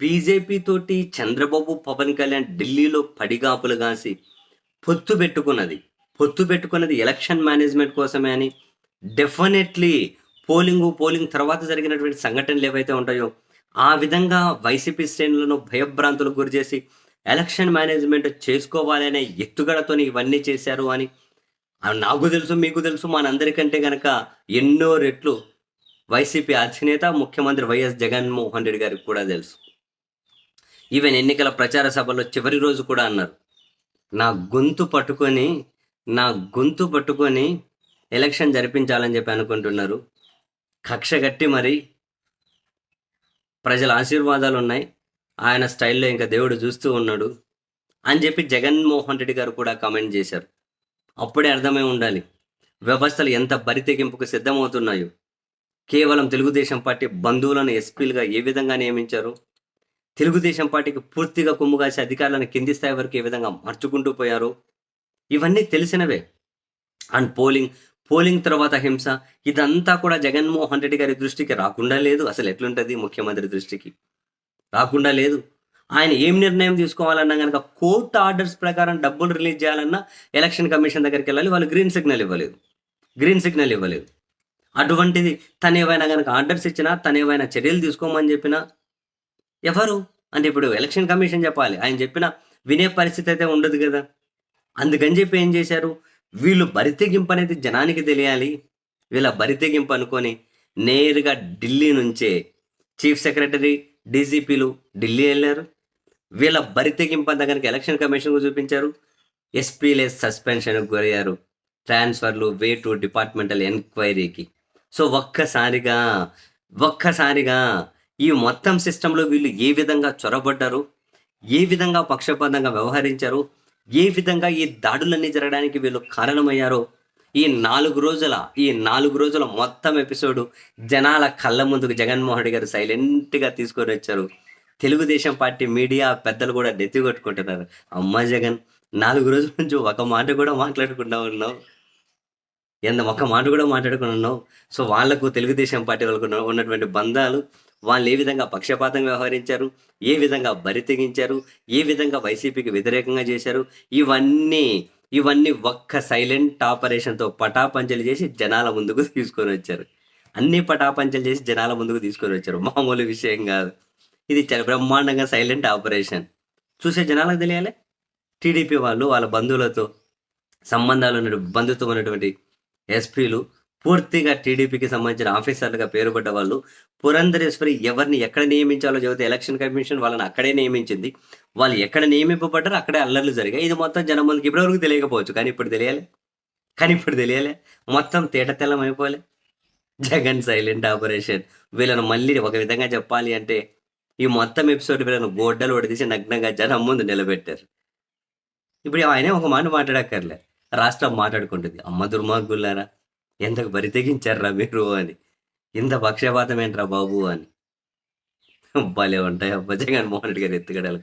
BJP తోటి చంద్రబాబు పవన్ కళ్యాణ్ ఢిల్లీలో పడిగాపులు కాసి పొత్తు పెట్టుకున్నది. పొత్తు పెట్టుకున్నది ఎలక్షన్ మేనేజ్మెంట్ కోసమే అని డెఫినెట్లీ పోలింగ్ పోలింగ్ తర్వాత జరిగినటువంటి సంఘటనలు ఏవైతే ఉంటాయో ఆ విధంగా వైసీపీ శ్రేణులను భయభ్రాంతులకు గురి చేసి ఎలక్షన్ మేనేజ్మెంట్ చేసుకోవాలనే ఎత్తుగడతోని ఇవన్నీ చేశారు అని నాకు తెలుసు మీకు తెలుసు మనందరికంటే గనక ఎన్నో రెట్లు వైసీపీ అధినేత ముఖ్యమంత్రి వైఎస్ జగన్మోహన్ రెడ్డి గారికి కూడా తెలుసు. ఈవెన్ ఎన్నికల ప్రచార సభలో చివరి రోజు కూడా అన్నారు. నా గొంతు పట్టుకొని నా గొంతు పట్టుకొని ఎలక్షన్ జరిపించాలని చెప్పి అనుకుంటున్నారు. కక్ష కట్టి మరి ప్రజల ఆశీర్వాదాలు ఉన్నాయి. ఆయన స్టైల్లో ఇంకా దేవుడు చూస్తూ ఉన్నాడు అని చెప్పి జగన్మోహన్ రెడ్డి గారు కూడా కామెంట్ చేశారు. అప్పుడే అర్థమై ఉండాలి వ్యవస్థలు ఎంత బరితెగింపుకు సిద్ధమవుతున్నాయో. కేవలం తెలుగుదేశం పార్టీ బంధువులను ఎస్పీలుగా ఏ విధంగా నియమించారు? తెలుగుదేశం పార్టీకి పూర్తిగా కుమ్ముగాసి అధికారులను కింది స్థాయి వరకు ఏ విధంగా మార్చుకుంటూ పోయారు ఇవన్నీ తెలిసినవే. అండ్ పోలింగ్ పోలింగ్ తర్వాత హింస ఇదంతా కూడా జగన్మోహన్ రెడ్డి గారి దృష్టికి రాకుండా లేదు. అసలు ఎట్లుంటుంది ముఖ్యమంత్రి దృష్టికి? రాకుండా లేదు. ఆయన ఏం నిర్ణయం తీసుకోవాలన్నా కనుక కోర్టు ఆర్డర్స్ ప్రకారం డబ్బులు రిలీజ్ చేయాలన్నా ఎలక్షన్ కమిషన్ దగ్గరికి వెళ్ళాలి. వాళ్ళు గ్రీన్ సిగ్నల్ ఇవ్వలేదు. గ్రీన్ సిగ్నల్ ఇవ్వలేదు. అటువంటిది తను ఏవైనా కనుక ఆర్డర్స్ ఇచ్చినా తను ఏవైనా చర్యలు తీసుకోమని చెప్పినా ఎవరు? అంటే ఇప్పుడు ఎలక్షన్ కమిషన్ చెప్పాలి. ఆయన చెప్పిన వినే పరిస్థితి అయితే ఉండదు కదా. అందుకని చెప్పి ఏం చేశారు? వీళ్ళు బరితెగింపు అనేది జనానికి తెలియాలి. వీళ్ళ బరితెగింపు అనుకొని నేరుగా ఢిల్లీ నుంచే చీఫ్ సెక్రటరీ డీజీపీలు ఢిల్లీ వెళ్ళారు. వీళ్ళ బరితెగింపు అంతా కనుక ఎలక్షన్ కమిషన్కు చూపించారు. ఎస్పీలే సస్పెన్షన్కు గురయ్యారు. ట్రాన్స్ఫర్లు వే టు డిపార్ట్మెంటల్ ఎంక్వైరీకి. సో ఒక్కసారిగా ఒక్కసారిగా ఈ మొత్తం సిస్టంలో వీళ్ళు ఏ విధంగా చొరబడ్డారు? ఏ విధంగా పక్షపాతంగా వ్యవహరించారు? ఏ విధంగా ఈ దాడులన్నీ జరగడానికి వీళ్ళు కారణమయ్యారో? ఈ నాలుగు రోజుల ఈ నాలుగు రోజుల మొత్తం ఎపిసోడ్ జనాల కళ్ళ ముందుకు జగన్మోహన్ రెడ్డి గారు సైలెంట్గా తీసుకొని వచ్చారు. తెలుగుదేశం పార్టీ మీడియా పెద్దలు కూడా నెత్తి కొట్టుకుంటున్నారు. అమ్మ జగన్ నాలుగు రోజుల నుంచి ఒక మాట కూడా మాట్లాడకుండా ఉన్నావు. ఎంత ఒక మాట కూడా మాట్లాడకుండా ఉన్నావు? సో వాళ్ళకు తెలుగుదేశం పార్టీ వాళ్ళకు ఉన్నటువంటి బంధాలు వాళ్ళు ఏ విధంగా పక్షపాతంగా వ్యవహరించారు? ఏ విధంగా బరి తెగించారు? ఏ విధంగా వైసీపీకి వ్యతిరేకంగా చేశారు? ఇవన్నీ ఇవన్నీ ఒక్క సైలెంట్ ఆపరేషన్తో పటాపంచలు చేసి జనాల ముందుకు తీసుకొని వచ్చారు. అన్ని పటాపంచలు చేసి జనాల ముందుకు తీసుకొని వచ్చారు. మామూలు విషయం కాదు. ఇది చాలా బ్రహ్మాండంగా సైలెంట్ ఆపరేషన్. చూసే జనాలకు తెలియాలి. టీడీపీ వాళ్ళు వాళ్ళ బంధువులతో సంబంధాలు ఉన్న బంధుత్వం ఉన్నటువంటి ఎస్పీలు పూర్తిగా టీడీపీకి సంబంధించిన ఆఫీసర్లుగా పేరుపడ్డ వాళ్ళు పురంధరేశ్వరి ఎవరిని ఎక్కడ నియమించాలో చెబితే ఎలక్షన్ కమిషన్ వాళ్ళని అక్కడే నియమించింది. వాళ్ళు ఎక్కడ నియమింపబడ్డారో అక్కడే అల్లర్లు జరిగాయి. ఇది మొత్తం జనం ముందుకు ఇప్పటివరకు తెలియకపోవచ్చు. కానీ ఇప్పుడు తెలియాలి. కానీ ఇప్పుడు తెలియాలి. మొత్తం తేట తెల్లం అయిపోలే. Jagan silent operation. వీళ్ళను మళ్ళీ ఒక విధంగా చెప్పాలి అంటే ఈ మొత్తం ఎపిసోడ్ వీళ్ళను గోడ్డలు ఒడిదీసి నగ్నంగా జనం ముందు నిలబెట్టారు. ఇప్పుడు ఆయనే ఒక మాట మాట్లాడక్కర్లే. రాష్ట్రం మాట్లాడుకుంటుంది. అమ్మ దుర్మార్గులారా? ఎందుకు బరి తెగించారా మీరు అని. ఇంత పక్షపాతం ఏంట్రా బాబు అని. భలే ఉంటాయి అబ్బా జగన్మోహన్ రెడ్డి గారు ఎత్తుగడలు